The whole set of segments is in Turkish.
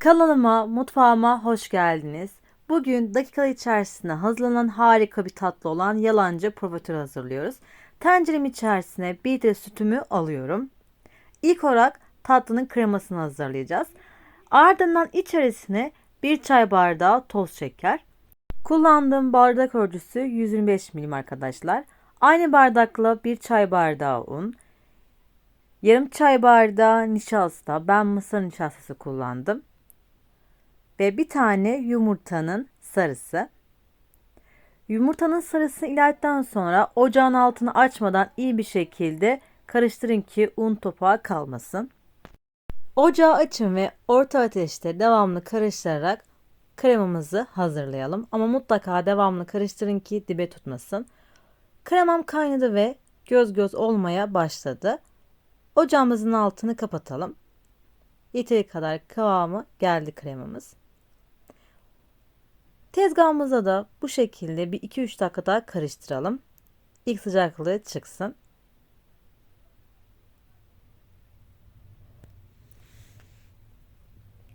Kanalıma, mutfağıma hoş geldiniz. Bugün dakika içerisinde hazırlanan harika bir tatlı olan yalancı profiterol hazırlıyoruz. Tencerem içerisine bir de sütümü alıyorum. İlk olarak tatlının kremasını hazırlayacağız. Ardından içerisine bir çay bardağı toz şeker. Kullandığım bardak ölçüsü 125 milim arkadaşlar. Aynı bardakla bir çay bardağı un, yarım çay bardağı nişasta, ben mısır nişastası kullandım ve bir tane yumurtanın sarısı. Yumurtanın sarısını ilaveden sonra ocağın altını açmadan iyi bir şekilde karıştırın ki un topağı kalmasın. Ocağı açın ve orta ateşte devamlı karıştırarak kremamızı hazırlayalım. Ama mutlaka devamlı karıştırın ki dibe tutmasın. Kremam kaynadı ve göz göz olmaya başladı. Ocağımızın altını kapatalım. Yeteri kadar kıvamı geldi kremamız. Tezgahımıza da bu şekilde bir 2-3 dakika daha karıştıralım. İlk sıcaklığı çıksın.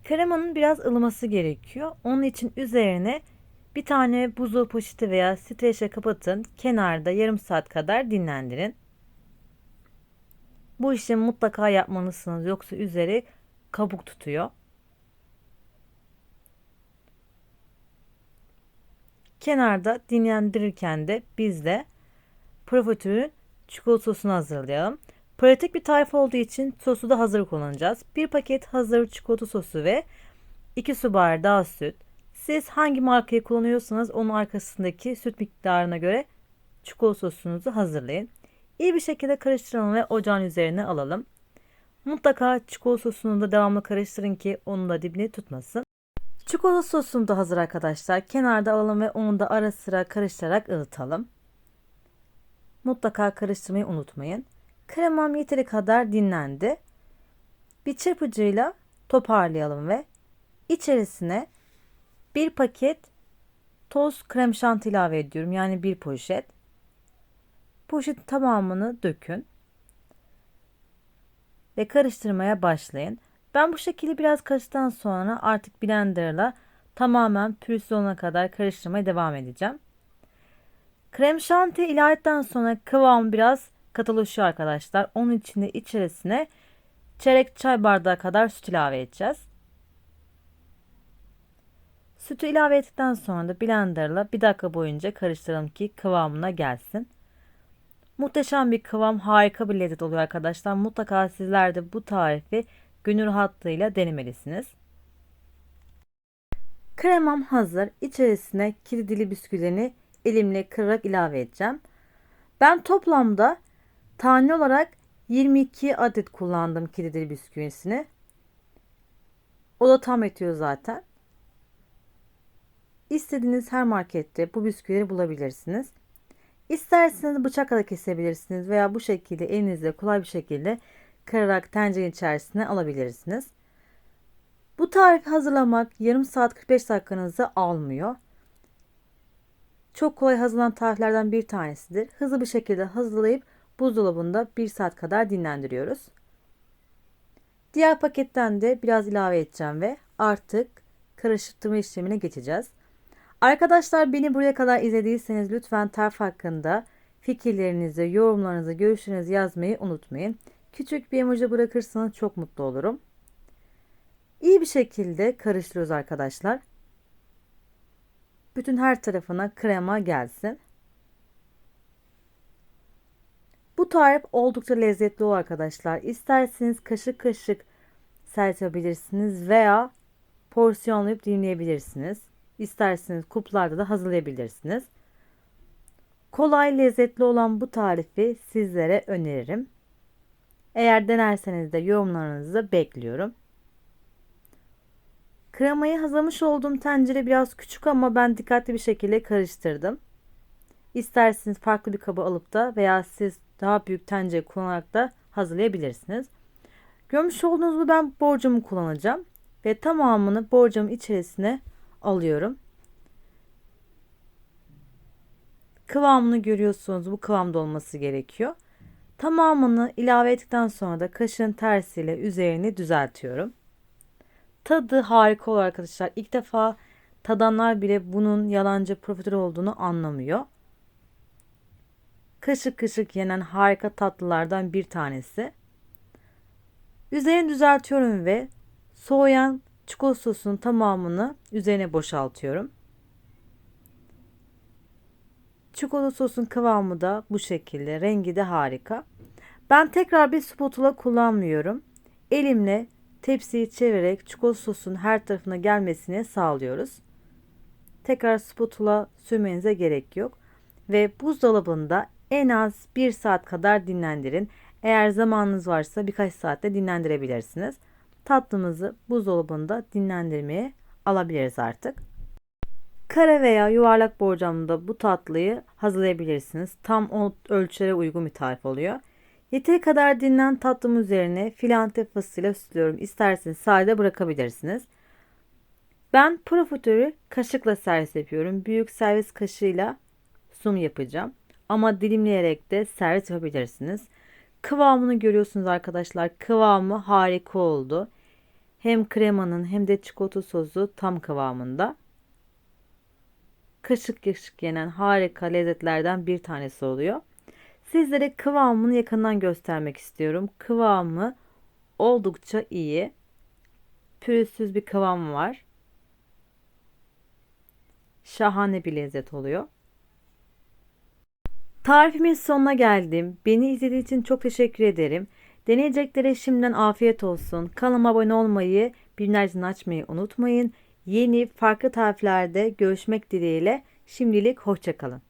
Kremanın biraz ılıması gerekiyor. Onun için üzerine bir tane buzlu poşeti veya streçle kapatın. Kenarda yarım saat kadar dinlendirin. Bu işlemi mutlaka yapmalısınız yoksa üzeri kabuk tutuyor. Kenarda dinlendirirken de biz de profiterolün çikolata sosunu hazırlayalım. Pratik bir tarif olduğu için sosu da hazır kullanacağız. Bir paket hazır çikolata sosu ve 2 su bardağı süt. Siz hangi markayı kullanıyorsanız onun arkasındaki süt miktarına göre çikolata sosunuzu hazırlayın. İyi bir şekilde karıştıralım ve ocağın üzerine alalım. Mutlaka çikolata sosunu da devamlı karıştırın ki onun da dibini tutmasın. Çikolata sosum da hazır arkadaşlar. Kenarda alalım ve onu da ara sıra karıştırarak ılıtalım. Mutlaka karıştırmayı unutmayın. Kremam yeteri kadar dinlendi. Bir çırpıcıyla toparlayalım ve içerisine bir paket toz krem şanti ilave ediyorum. Yani bir poşet. Poşetin tamamını dökün. Ve karıştırmaya başlayın. Ben bu şekilde biraz karıştıktan sonra artık blenderla tamamen pürüzsüz olana kadar karıştırmaya devam edeceğim. Krem şanti ilavetten sonra kıvam biraz katılaşıyor arkadaşlar. Onun için de içerisine çeyrek çay bardağı kadar süt ilave edeceğiz. Sütü ilave ettikten sonra da blenderla bir dakika boyunca karıştıralım ki kıvamına gelsin. Muhteşem bir kıvam, harika bir lezzet oluyor arkadaşlar. Mutlaka sizler de bu tarifi gönül rahatlığıyla denemelisiniz. Kremam hazır. İçerisine kilidili bisküvilerini elimle kırarak ilave edeceğim. Ben toplamda tane olarak 22 adet kullandım kilidili bisküvisini. O da tam etiyor zaten. İstediğiniz her markette bu bisküvileri bulabilirsiniz. İsterseniz bıçakla kesebilirsiniz veya bu şekilde elinizle kolay bir şekilde kırarak tencerenin içerisine alabilirsiniz. Bu tarifi hazırlamak yarım saat 45 dakikanızı almıyor. Çok kolay hazırlanan tariflerden bir tanesidir. Hızlı bir şekilde hazırlayıp buzdolabında 1 saat kadar dinlendiriyoruz. Diğer paketten de biraz ilave edeceğim ve artık karıştırma işlemine geçeceğiz. Arkadaşlar beni buraya kadar izlediyseniz lütfen tarif hakkında fikirlerinizi, yorumlarınızı, görüşlerinizi yazmayı unutmayın. Küçük bir emoji bırakırsanız çok mutlu olurum. İyi bir şekilde karıştırıyoruz arkadaşlar. Bütün her tarafına krema gelsin. Bu tarif oldukça lezzetli olur arkadaşlar. İsterseniz kaşık kaşık serpebilirsiniz veya porsiyonlayıp dinleyebilirsiniz. İsterseniz kuplarda da hazırlayabilirsiniz. Kolay lezzetli olan bu tarifi sizlere öneririm. Eğer denerseniz de yorumlarınızı bekliyorum. Kremayı hazırlamış olduğum tencere biraz küçük ama ben dikkatli bir şekilde karıştırdım. İsterseniz farklı bir kabı alıp da veya siz daha büyük tencere kullanarak da hazırlayabilirsiniz. Görmüş olduğunuz ben borcumu kullanacağım ve tamamını borcumun içerisine alıyorum. Kıvamını görüyorsunuz. Bu kıvamda olması gerekiyor. Tamamını ilave ettikten sonra da kaşın tersiyle üzerini düzeltiyorum. Tadı harika olur arkadaşlar. İlk defa tadanlar bile bunun yalancı profiterol olduğunu anlamıyor. Kaşık kaşık yenen harika tatlılardan bir tanesi. Üzerini düzeltiyorum ve soğuyan çikolata sosunun tamamını üzerine boşaltıyorum. Çikolata sosun kıvamı da bu şekilde. Rengi de harika. Ben tekrar bir spatula kullanmıyorum. Elimle tepsiyi çevirerek çikolata sosun her tarafına gelmesini sağlıyoruz. Tekrar spatula sürmenize gerek yok. Ve buzdolabında en az 1 saat kadar dinlendirin. Eğer zamanınız varsa birkaç saatte dinlendirebilirsiniz. Tatlımızı buzdolabında dinlendirmeye alabiliriz artık. Kare veya yuvarlak borcamda bu tatlıyı hazırlayabilirsiniz. Tam o ölçülere uygun bir tarif oluyor. Yeteri kadar dinlen tatlım üzerine filante fısıyla süslüyorum. İsterseniz sade bırakabilirsiniz. Ben profiterolü kaşıkla servis yapıyorum. Büyük servis kaşığıyla sunum yapacağım. Ama dilimleyerek de servis yapabilirsiniz. Kıvamını görüyorsunuz arkadaşlar. Kıvamı harika oldu. Hem kremanın hem de çikolata sosu tam kıvamında. Kaşık kaşık yenen harika lezzetlerden bir tanesi oluyor. Sizlere kıvamını yakından göstermek istiyorum. Kıvamı oldukça iyi. Pürüzsüz bir kıvam var. Şahane bir lezzet oluyor. Tarifimin sonuna geldim. Beni izlediğiniz için çok teşekkür ederim. Deneyeceklere şimdiden afiyet olsun. Kanalıma abone olmayı, bildirimleri açmayı unutmayın. Yeni farklı tariflerde görüşmek dileğiyle. Şimdilik hoşçakalın.